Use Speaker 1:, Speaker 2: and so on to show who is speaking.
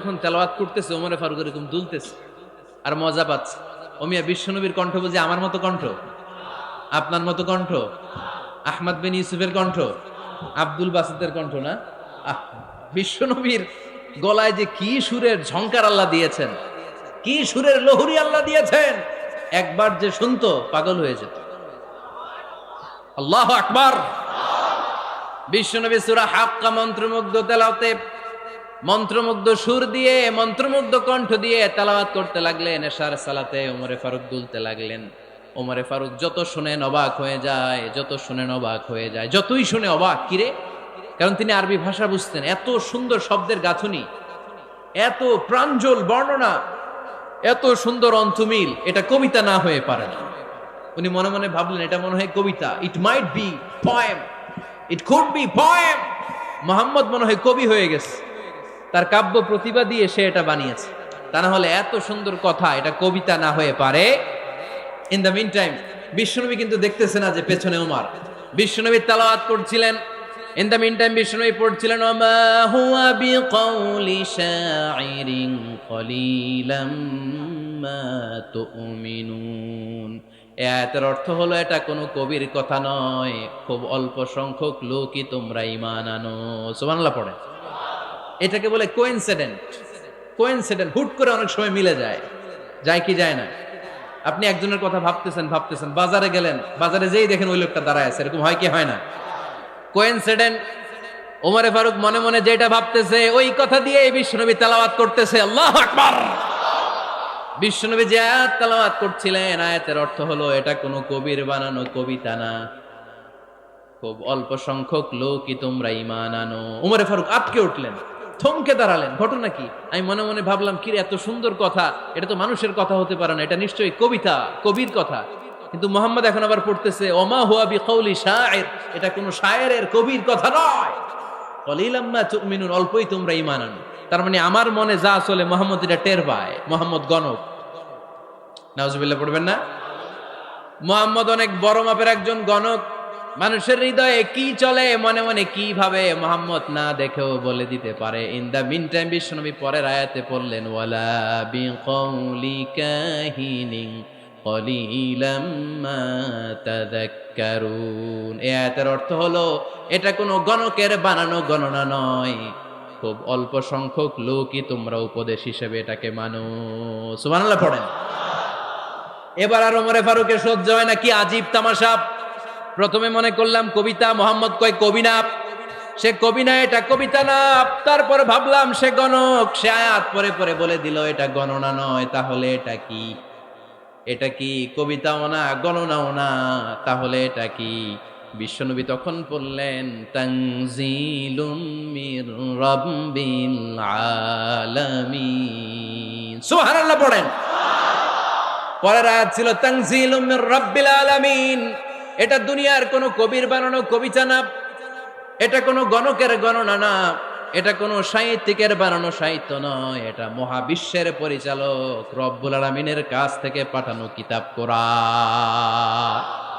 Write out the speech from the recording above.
Speaker 1: যখন তেলাওয়াত করতেছে, ওমরে ফারুক এরকম দুলতেছে, আর মজা পাচ্ছে। ওমিয়া বিশ্বনবীর কণ্ঠ বুঝি আমার মতো কণ্ঠ, আপনার মতো কণ্ঠ, আহমদ বিন ইউসুফের কণ্ঠ, আব্দুল বাসিদের কণ্ঠ না? বিশ্বনবীর গলায় যে কি সুরের ঝংকার আল্লাহ দিয়েছেন, কি সুরের লহুরি আল্লাহ দিয়েছেন, একবার যে শুনতো, পাগল হয়ে যেত। আল্লাহ আকবার। বিশ্বনবী সুরা হাক্কা মন্ত্রমুগ্ধ তেলাওতে মন্ত্রমুগ্ধ সুর দিয়ে, মন্ত্রমুগ্ধ কণ্ঠ দিয়ে তেলাওয়াত করতে লাগলেন। এশার সালাতে ওমরে ফারুক দুলতে লাগলেন। ওমরে ফারুক যত শুনেন অবাক হয়ে যায়, যত শুনেন অবাক হয়ে যায়, যতই শুনে অবাক কিরে কারণ তিনি আরবি ভাষা বুঝতেন। এত সুন্দর শব্দের গাঁথুনি, এত প্রাঞ্জল বর্ণনা, এত সুন্দর অন্তমিল, এটা কবিতা না হয়ে পারে না। উনি মনে মনে ভাবলেন, এটা মনে হয় কবিতা। It might be poem it could be poem Mohammad মনে হয় কবি হয়ে গেছে। তার কাব্য প্রতিভা দিয়ে সে এটা বানিয়েছে। তা না হলে এত সুন্দর কথা, এটা কবিতা না হয়ে পারে। ইন দ্য মিন টাইম বিশ্বনবী কিন্তু দেখতেছে না যে পেছনে উমার। বিশ্বনবী তালাওয়াত করছিলেন। ইন দ্য মিন টাইম বিশ্বনবী পড়ছিলেন, ওমা হুয়া বিকাউলি শাইরিন কলিলাম মা তুমিনুন। আয়াতের অর্থ হলো, এটা কোনো কবির কথা নয়। খুব অল্প সংখ্যক লোকই তোমরা ইমান আনো। সুবহানাল্লাহ পড়ে এটাকে বলে কোইনসিডেন্ট কোইনসিডেন্ট হুট করে অনেক সময় মিলে যায়। যায় কি যায় না? আপনি একজনের কথা ভাবতেছেন ভাবতেছেন, বাজারে গেলেন, বাজারে যেই দেখেন ওই লোকটা দাঁড়ায় আছে, এরকম হয় কি হয় না? কোইনসিডেন্ট ওমরে ফারুক মনে মনে যেটা ভাবতেছে, ওই কথা দিয়ে বিশ্বনবী তেলাওয়াত করতেছে, আল্লাহ আকবার। বিশ্বনবী যে আয়াত তেলাওয়াত করছিলেন, আয়াতের অর্থ হলো, এটা কোনো কবির বানানো কবিতা না। খুব অল্প সংখ্যক লোকই তোমরা ইমান আনো। উমরে ফারুক আটকে উঠলেন। থমকে দাঁড়ালেন। ঘটনা কি? আমি মনে মনে ভাবলাম কি এত সুন্দর কথা। এটা তো মানুষের কথা হতে পারে না। এটা নিশ্চয়ই কবিতা, কবির কথা। কিন্তু মোহাম্মদ এখন আবার পড়তেছে, ওমা হুয়া বি কৌলি শায়ের এটা কোনো শায়ের কবির কথা নয়। কলিলাম্মা তুমিনুন, অল্পই তোমরা ইমান আনো। তার মানে আমার মনে যা চলে, মোহাম্মদ এটা টের পায়। মোহাম্মদ গণক। নাউজুবিল্লাহ, পড়বেন না? মোহাম্মদ অনেক বড় মাপের একজন গণক। মানুষের হৃদয়ে কি চলে, মনে মনে কি ভাবে মোহাম্মদ না দেখেও বলে দিতে পারে। ইন দা মিন টাইম বিশ্বনবী পরের আয়াতে পড়লেন, ওয়ালা বি মা তাযাক্কারুন। এই আয়াতের অর্থ হলো, এটা কোনো গণকের বানানো গণনা নয়। খুব অল্প সংখ্যক লোকই তোমরা উপদেশ হিসেবে এটাকে মানো। সুবহানাল্লাহ, পড়েন। এবার আর ওমরে ফারুকের সহ্য হয় না, কি আজীব তামাশা। প্রথমে মনে করলাম কবিতা, মোহাম্মদ কয় কবি না সে কবি না এটা কবিতা না, তারপর ভাবলাম সে গণক। সে আয়াত পরে পরে বলে দিল, এটা গণনা নয়, তাহলে এটা কি? এটা কি কবিতাও না, গণনাও না, তাহলে এটা কি? বিশ্বনবী তখন আলামিন। সুবহানাল্লাহ পড়েন। পরের আয়াত ছিল, তানজিলুম মির রাব্বিল আলামিন। এটা দুনিয়ার কোনো কবির বানানো কবিতা না এটা কোনো গণকের গণনা না, এটা কোনো সাহিত্যিকের বানানো সাহিত্য নয়, এটা মহাবিশ্বের পরিচালক রব্বুল আলমিনের কাছ থেকে পাঠানো কিতাব কোরআন।